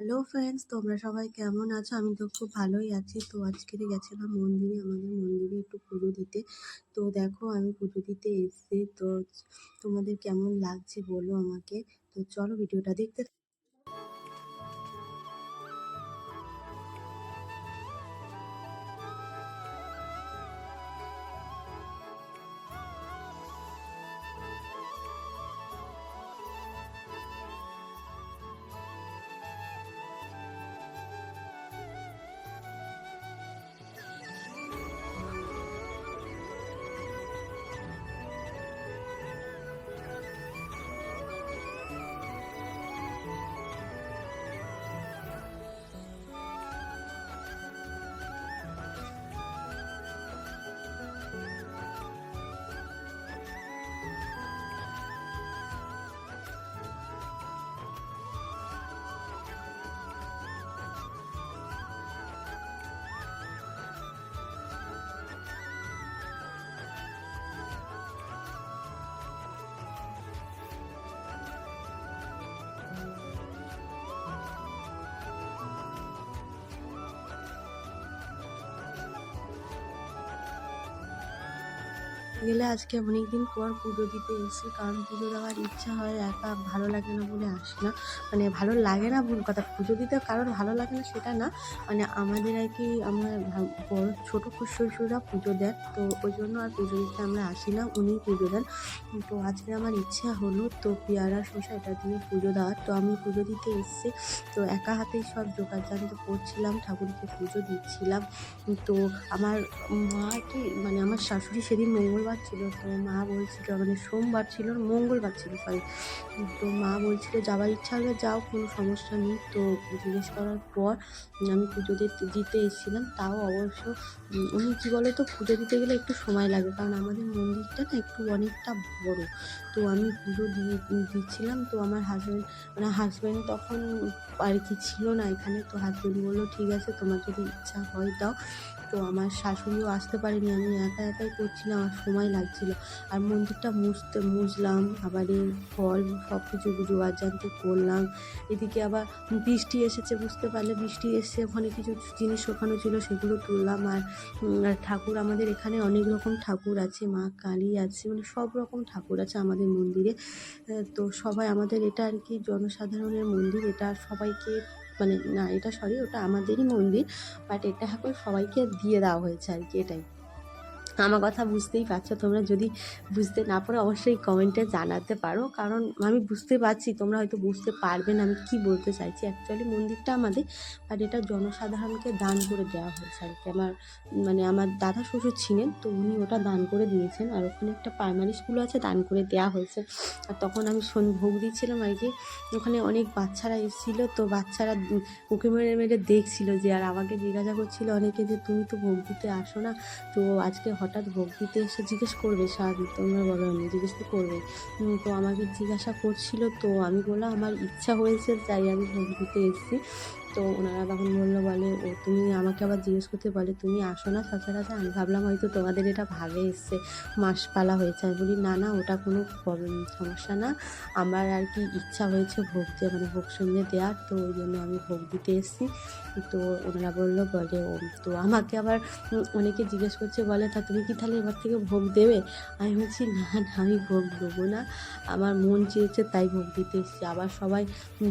Hello friends তোমরা সবাই কেমন আছো? আমি তো খুব ভালোই আছি। তো আজকে গেছিলাম মন্দিরে, আমাদের মন্দিরে একটু পুজো দিতে। তো দেখো, আমি পুজো দিতে এসেছি। তো তোমাদের কেমন লাগছে বলো আমাকে। তো চলো, ভিডিওটা দেখতে গেলে আজকে অনেকদিন পর পুজো দিতে এসেছি, কারণ পুজো দেওয়ার ইচ্ছা হয় একা, ভালো লাগে না বলে আসি না। মানে ভালো লাগে না ভুল কথা, পুজো দিতে কারোর ভালো লাগে না সেটা না। মানে আমাদের আর কি, আমরা বড়, ছোটো শ্বশুরা পুজো দেন, তো ওই জন্য আর পুজো দিতে আমরা আসি না উনি পুজো দেন। তো আজকে আমার ইচ্ছা হলো তো পেয়ারা শসা এটা দিয়ে পুজো দেওয়ার, তো আমি পুজো দিতে এসেছি। তো একা হাতেই সব জোগাড় জানতে করছিলাম, ঠাকুরকে পুজো দিচ্ছিলাম। তো আমার মা কি মানে আমার শাশুড়ি সেদিন মঙ্গলবার মঙ্গলবার ছিল, তো মা বলছিল মানে সোমবার ছিল, মঙ্গলবার ছিল সরি তো মা বলছিল যাওয়ার ইচ্ছা হলে যাও, কোনো সমস্যা নেই। তো জিজ্ঞেস করার পর আমি পুজো দিতে দিতে এসেছিলাম, তাও অবশ্য উনি কী বলো তো, পুজো দিতে গেলে একটু সময় লাগে, কারণ আমাদের মন্দিরটা না একটু অনেকটা বড়। তো আমি পুজো দিয়ে, দিচ্ছিলাম, তো আমার হাজব্যান্ড মানে হাজব্যান্ড তখন আর কি ছিল না এখানে, তো হাজব্যান্ড বলল, ঠিক আছে, তোমার যদি ইচ্ছা হয়, দাও। তো আমার শাশুড়িও আসতে পারেনি, আমি একা একাই করছিলাম আমার সময় লাগছিল। আর মন্দিরটা মুছতে মুছলাম, আবার এই ফল সব কিছু জোগাড় জানতে করলাম। এদিকে আবার বৃষ্টি এসেছে, বুঝতে পারলে বৃষ্টি এসে ওখানে কিছু জিনিস ওখানে ছিল, সেগুলো তুললাম। আর ঠাকুর আমাদের এখানে অনেক রকম ঠাকুর আছে, মা কালী আছে মানে সব রকম ঠাকুর আছে আমাদের মন্দিরে। তো সবাই আমাদের এটা আর কি জনসাধারণের মন্দির, এটা সবাইকে মানে না, এটা সরি ওটা আমাদেরই মন্দির বাট এটা এখন সবাইকে দিয়ে দেওয়া হয়েছে আর কি, এটাই। আমার কথা বুঝতেই পারছ। তোমরা যদি বুঝতে না পারো, অবশ্যই কমেন্টে জানাতে পারো। কারণ আমি বুঝতে পারছি, তোমরা হয়তো বুঝতে পারবে না আমি কী বলতে চাইছি। অ্যাকচুয়ালি মন্দিরটা আমাদের আর এটা জনসাধারণকে দান করে দেওয়া হয়েছে আর কি। আমার মানে আমার দাদা শ্বশুর ছিলেন, তো উনি ওটা দান করে দিয়েছেন। আর ওখানে একটা প্রাইমারি স্কুল আছে, দান করে দেওয়া হয়েছে। আর তখন আমি শোন, ভোগ দিচ্ছিলাম আর কি ওখানে অনেক বাচ্চারা এসেছিল, তো বাচ্চারা উঁকি মেরে মেরে দেখছিল যে, আর আমাকে জিজ্ঞাসা করছিল অনেকে যে, তুমি তো ভোগ দিতে আসো না, তো আজকে হঠাৎ ভোগ দিতে এসে জিজ্ঞেস করবে স্বাভাবিক তোমরা বলো, আমি জিজ্ঞেস তো করবে। তো আমাকে জিজ্ঞাসা করছিল, তো আমি বললাম, আমার ইচ্ছা হয়েছে, তাই আমি ভোগ দিতে এসেছি। তো ওনারা তখন বলল তুমি আমাকে আবার জিজ্ঞেস করতে বলে, তুমি আসো না সচরাচর? আমি ভাবলাম হয়তো তোমাদের এটা ভাগে এসছে, মাসপালা হয়েছে। আমি বলি, না না, ওটা কোনো প্রবলেম সমস্যা না। আমার আর কি ইচ্ছা হয়েছে ভোগ দিয়ে মানে ভোগ সঙ্গে দেওয়ার, তো ওই জন্য আমি ভোগ দিতে এসেছি। তো ওনারা বলল, বলে, ও, তো আমাকে আবার অনেকে জিজ্ঞেস করছে, বলে, তা তুমি কি তাহলে এবার থেকে ভোগ দেবে? আমি বলছি, না না, আমি ভোগ দেবো না। আমার মন চেয়েছে তাই ভোগ দিতে এসেছি। আবার সবাই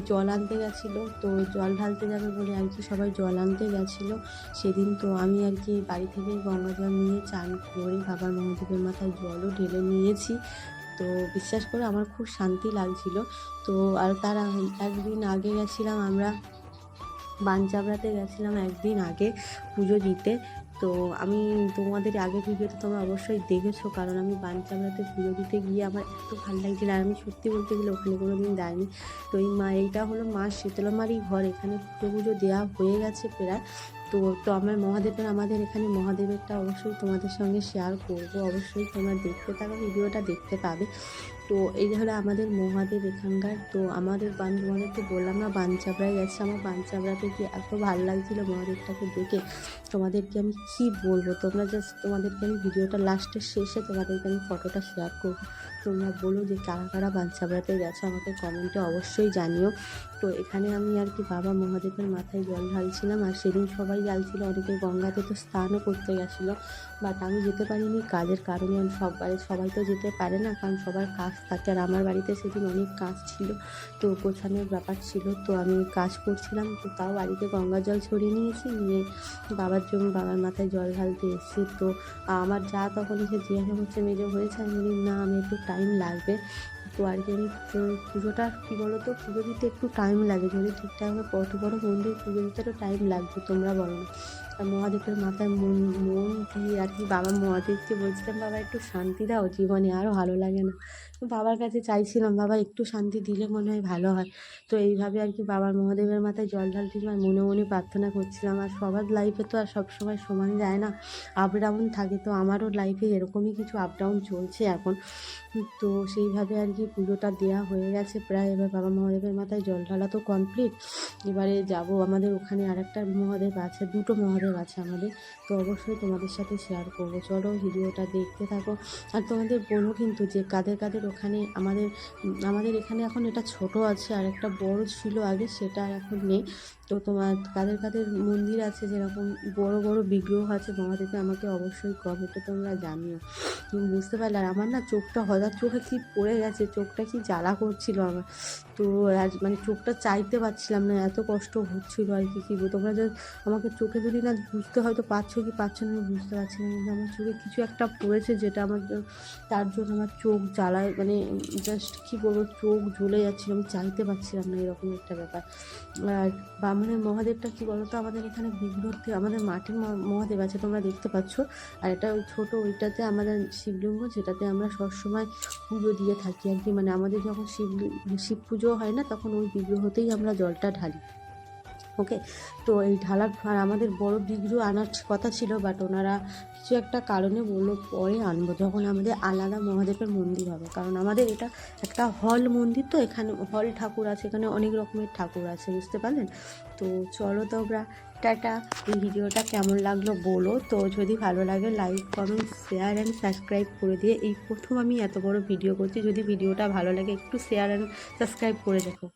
জল আনতে গেছিল, তো জল ঢালতে যাবে বলে আর কি সবাই জল আনতে গেছিল সেদিন তো আমি আর কি বাড়ি থেকে গঙ্গা জল নিয়ে চান করে বাবার মহাদেবের মাথায় জলও ঢেলে নিয়েছি। তো বিশ্বাস করে আমার খুব শান্তি লাগছিল। তো আর তার একদিন আগে গেছিলাম আমরা, বাঞ্চাবড়াতে গেছিলাম একদিন আগে পুজো দিতে। তো আমি তোমাদের আগে ভিডিওতে তোমরা অবশ্যই দেখেছ, কারণ আমি বাঞ্চাবড়াতে পুজো দিতে গিয়ে আমার এত ভালো লাগছিল, আর আমি সত্যি বলতে গেলে ওখানে কোনো দিন যাইনি। তো এই মা, এইটা হলো মা শীতলামারই ঘর, এখানে পুজো পুজো দেওয়া হয়ে গেছে প্রায়। তো তো আমার মহাদেবের, আমাদের এখানে মহাদেবেরটা অবশ্যই তোমাদের সঙ্গে শেয়ার করব, অবশ্যই তোমরা দেখতে থাকো ভিডিওটা দেখতে পাবে। তো এই হলো আমাদের মহাদেব এখানকার, তো আমাদের বান তো বললাম না বাঞ্চাবড়ায় গেছে আমার বাঞ্চাবড়াতে কি এত ভালো লাগছিল মহাদেবটাকে দেখে? তোমাদেরকে আমি কী বলব? তোমরা জাস্ট তোমাদেরকে আমি ভিডিওটা লাস্টের শেষে তোমাদেরকে আমি ফটোটা শেয়ার করব। তোমরা বলো যে কারা কারা বাঞ্ছাবড়াতে গেছো আমাকে কমেন্টে অবশ্যই জানিও তো এখানে আমি আর কি বাবা মহাদেবের মাথায় জল ঢালছিলাম আর সেদিন সবাই জ্বালছিল অনেকে গঙ্গাতে তো স্নানও করতে গেছিল বাট আমি যেতে পারিনি কাজের কারণে আমি সবাই সবাই তো যেতে পারে না কারণ সবার কাজ থাকে আর আমার বাড়িতে সেদিন অনেক কাজ ছিল তো গোছানোর ব্যাপার ছিল তো আমি কাজ করছিলাম তো তাও বাড়িতে গঙ্গা জল ছড়িয়ে নিয়েছি নিয়ে বাবার জন্য বাবার মাথায় জল ঢালতে এসেছি তো আমার যা তখন এসে জিজ্ঞাসা করছে মেজো হয়েছে আমি না আমি একটু টাইম লাগবে। তো আর কি আমি পুজোটা কী বলো তো পুজো দিতে একটু টাইম লাগে। যদি ঠিকঠাকভাবে কত বড় মন্দির, পুজো দিতে তো টাইম লাগবে, তোমরা বলো না। মহাদেবের মাথায় মন মন দিয়ে আর কি? বাবা মহাদেবকে বলছিলাম, বাবা, একটু শান্তি দাও জীবনে আরও ভালো লাগে না। তো বাবার কাছে চাইছিলাম, বাবা, একটু শান্তি দিলে মনে হয় ভালো হয়। তো এইভাবে আর কি বাবার মহাদেবের মাথায় জল ঢালছিলাম আর মনে মনে প্রার্থনা করছিলাম। আর সবার লাইফে তো আর সবসময় সমান যায় না আপ ডাউন থাকে। তো আমারও লাইফে এরকমই কিছু আপ ডাউন চলছে এখন। তো সেইভাবে আর কি পুজোটা দেওয়া হয়ে গেছে প্রায়। এবার বাবা মহাদেবের মাথায় জল ঢালা তো কমপ্লিট এবারে যাব। আমাদের ওখানে আর একটা মহাদেব আছে, দুটো মহাদেব আছে আমাদের। তো অবশ্যই তোমাদের সাথে শেয়ার করব। চলো ভিডিওটা দেখতে থাকো। আর তোমাদের বলো কিন্তু যে কাদের কাদের ওখানে আমাদের আমাদের এখানে এখন এটা ছোট আছে আর একটা বড় ছিল আগে, সেটা আর এখন নেই। তো তোমার কাদের কাদের মন্দির আছে? যেরকম বড় বড় বিগ্রহ আছে, তোমাদেরকে আমাকে অবশ্যই কমেন্টে তোমরা জানিও। তুমি বুঝতে পারলে আর আমার না চোখটা হঠাৎ চোখে কি পড়ে গেছে, চোখটা কি জ্বালা করছিল আমার। তো মানে চোখটা চাইতে পারছিলাম না, এত কষ্ট হচ্ছিল আর কি, কী। তোমরা যদি আমাকে চোখে যদি না বুঝতে হয়তো পারছ কি পারছ না আমি বুঝতে পারছি না। কিন্তু আমার চোখে কিছু একটা পড়েছে যেটা আমার তার জন্য আমার চোখ জ্বালায় মানে জাস্ট কী বলব, চোখ জ্বলে যাচ্ছিল। আমি চাইতে পারছিলাম না এরকম একটা ব্যাপার। আর বামনের মহাদেবটা কী বলো তো আমাদের এখানে দিয়ে- আমাদের মাটির মহা- মহাদেব আছে, তোমরা দেখতে পাচ্ছ। আর এটা ওই ছোটো ওইটাতে আমাদের শিবলিঙ্গ যেটাতে আমরা সবসময় পুজো দিয়ে থাকি আর কি। মানে আমাদের যখন শিব শিব পুজো হয় না, তখন ওই বিগ্রহতেই আমরা জলটা ঢালি। ওকে? তো এই ঢালার আর আমাদের বড় বিগ্রহ আনার কথা ছিল বাট ওনারা কিছু একটা কারণে বলল, পরে আনব। যখন আমাদের আলাদা মহাদেবের মন্দির হবে, কারণ আমাদের এটা একটা হল মন্দির তো, এখানে হল ঠাকুর আছে, এখানে অনেক রকমের ঠাকুর আছে, বুঝতে পারলেন? তো চলো তোমরা, টাটা। এই ভিডিওটা কেমন লাগল বলো। তো যদি ভালো লাগে like comment share and subscribe করে দিয়ে এই প্রথম আমি এত বড় ভিডিও করছি, যদি ভিডিওটা ভালো লাগে, একটু শেয়ার অ্যান্ড সাবস্ক্রাইব করে দেখো।